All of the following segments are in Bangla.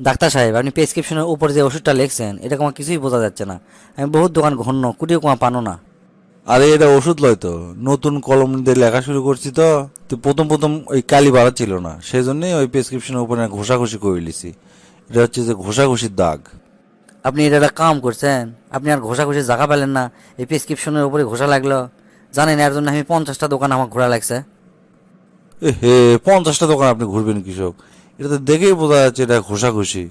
ডাক্তার সাহেব আপনি প্রেসক্রিপশনের উপর যে ওষুধটা লিখছেন এটা আমার কিছুই বোঝা যাচ্ছে না। আমি বহুত দোকান ঘন্য কুটিও কমা পানো না। আরে এটা ওষুধ লয় তো। নতুন কলম দিয়ে লেখা শুরু করছি তো। তো প্রথম প্রথম ওই কালি বাড়া ছিল না সেই জন্যই ওই প্রেসক্রিপশনের উপরে ঘষাঘষি করে লিছি। এটা হচ্ছে যে ঘষাঘষির দাগ। আপনি এটা একটা কাম করছেন আপনি আর ঘষা ঘষে জায়গা পেলেন না এই প্রেসক্রিপশনের উপরে ঘোষা লাগল। জানেন এর জন্য আমি পঞ্চাশটা দোকান আমার ঘোরা লাগছে। এ হে পঞ্চাশটা দোকান আপনি ঘুরবেন কৃষক। এটা তো দেখেই বোঝা যাচ্ছে এটা ঘষাঘষি।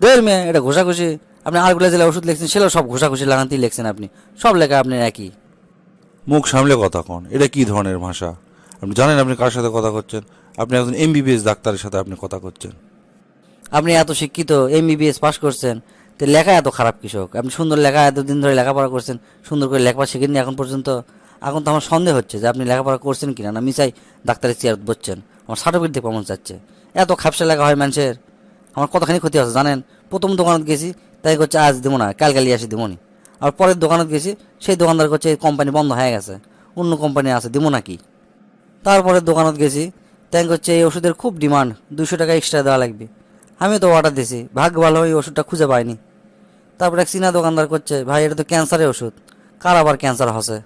দেড় মেয়ে এটা ঘষাঘষি। আপনি আরগুলা জেলা ওষুধ লিখছেন সেটাও সব ঘষাঘষি লাগাতেই লিখছেন আপনি। সব লেখা আপনি একই। মুখ সামলে কথা কন এটা কি ধরনের ভাষা? আপনি জানেন আপনি কার সাথে কথা করছেন? আপনি একজন এমবিবিএস ডাক্তারের সাথে আপনি কথা করছেন। আপনি এত শিক্ষিত এমবিবিএস পাশ করছেন তো লেখা এত খারাপ কৃষক। আপনি সুন্দর লেখা এতদিন ধরে লেখাপড়া করছেন সুন্দর করে লেখাপড়া শিখেননি এখন পর্যন্ত। এখন তো আমার সন্দেহ হচ্ছে যে আপনি লেখাপড়া করছেন কিনা না মিসাই ডাক্তারের চেয়ার বসছেন। আমার সার্টিফিকেট দিয়ে প্রমাণ চাচ্ছে। এত খাপসা লেখা হয় মানুষের। আমার কতখানি ক্ষতি আছে জানেন? প্রথম দোকানত গেছি, তাই করছে আজ দেবো না, কাল কালি আসি দেবো নি। আর পরের দোকানত গেছি, সেই দোকানদার করছে এই কোম্পানি বন্ধ হয়ে গেছে। অন্য কোম্পানি আছে, দেবো নাকি? তারপরে দোকানত গেছি, তাই করছে এই ওষুধের খুব ডিমান্ড দুশো টাকা এক্সট্রা দেওয়া লাগবে। আমি তো অর্ডার দিয়েছি ভাগ্য ভালো এই ওষুধটা খুঁজে পাইনি। তারপরে এক চীনা দোকানদার করছে, ভাই, এটা তো ক্যান্সারের ওষুধ, কার আবার ক্যান্সার হসে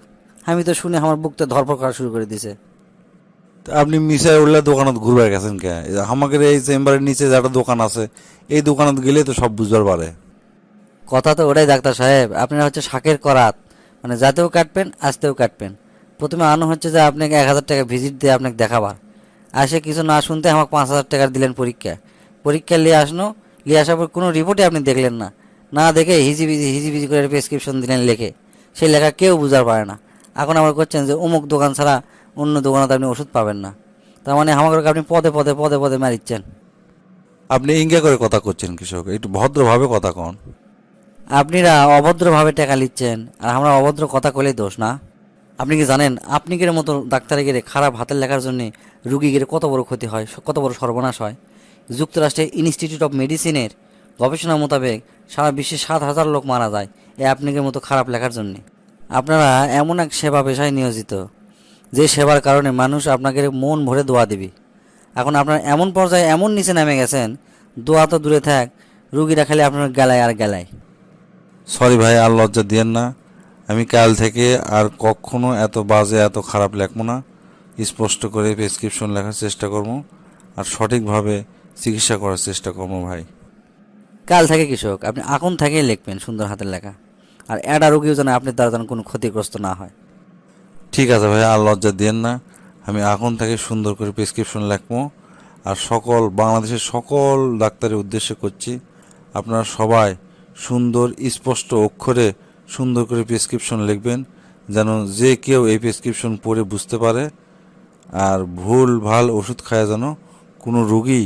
আমি তো শুনে আমার বুকতে ধরপড় করা শুরু করে দিছে। আপনি মিশাই উঠলে দোকানত ঘুরবার গেছেন কে? আমাদের এই চেম্বারের নিচে একটা দোকান আছে, এই দোকানত গেলে তো সব বুঝবার পারে। কথা তো ওটাই ডাক্তার সাহেব, আপনারা হচ্ছে শাকের করাত মানে যাতেও কাটবেন, আসতেও কাটবেন। প্রথমে আনো হচ্ছে যে আপনাকে এক হাজার টাকা ভিজিট দিয়ে আপনাকে দেখাবার। আসে কিছু না শুনতে আমাকে পাঁচ হাজার টাকা দিলেন পরীক্ষা পরীক্ষা নিয়ে আসনো, নিয়ে আসার পর কোনো রিপোর্টই আপনি দেখলেন না। না দেখে হিজিবিজি হিজিবিজি করে প্রেসক্রিপশন দিলেন লেখে। সেই লেখা কেউ বুঝার পারে না। এখন আবার করছেন যে অমুক দোকান ছাড়া অন্য দোকানে আপনি ওষুধ পাবেন না। তার মানে আমাকে আপনি পদে পদে পদে পদে মারিচ্ছেন। আপনি ইঙ্গা করে কথা করছেন কৃষক। একটু ভদ্রভাবে কথা কন। আপনিরা অভদ্রভাবে টাকা নিচ্ছেন আর আমরা অভদ্র কথা কলেই দোষ না। আপনি কি জানেন আপনি গেলে মতো ডাক্তারে গেলে খারাপ হাতের লেখার জন্য রুগী গেলে কত বড় ক্ষতি হয় কত বড় সর্বনাশ হয়? যুক্তরাষ্ট্রের ইনস্টিটিউট অফ মেডিসিনের গবেষণা মোতাবেক সারা বিশ্বে সাত হাজার লোক মারা যায় এই আপনাদের মতো খারাপ লেখার জন্যে। আপনারা এমন এক সেবা পেশায় নিয়োজিত যে সেবার কারণে মানুষ আপনাকে মন ভরে দোয়া দিবে। এখন আপনার এমন পর্যায়ে এমন নিচে নেমে গেছেন দোয়া তো দূরে থাক রুগীরা খালি আপনার গেলায় আর গেলায়। সরি ভাই আর লজ্জা দিয়েন না। আমি কাল থেকে আর কখনো এত বাজে এত খারাপ লেখবো না। স্পষ্ট করে প্রেসক্রিপশন লেখার চেষ্টা করব আর সঠিকভাবে চিকিৎসা করার চেষ্টা করব ভাই। কাল থেকে কৃষক আপনি এখন থেকেই লিখবেন সুন্দর হাতের লেখা। আর অ্যাডা রুগীও যেন আপনি দ্বারা যেন কোনো ক্ষতিগ্রস্ত না হয়। ঠিক আছে ভাই আর লজ্জা দিয়েন না। আমি এখন থেকে সুন্দর করে প্রেসক্রিপশন লিখব। আর সকল, বাংলাদেশের সকল ডাক্তারের উদ্দেশ্যে করছি, আপনারা সবাই সুন্দর, স্পষ্ট অক্ষরে সুন্দর করে প্রেসক্রিপশন লিখবেন, যেন যে কেউ এই প্রেসক্রিপশন পড়ে বুঝতে পারে। আর ভুল, ভালো ওষুধ খায় যেন কোনো রুগী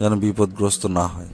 যেন বিপদগ্রস্ত না হয়।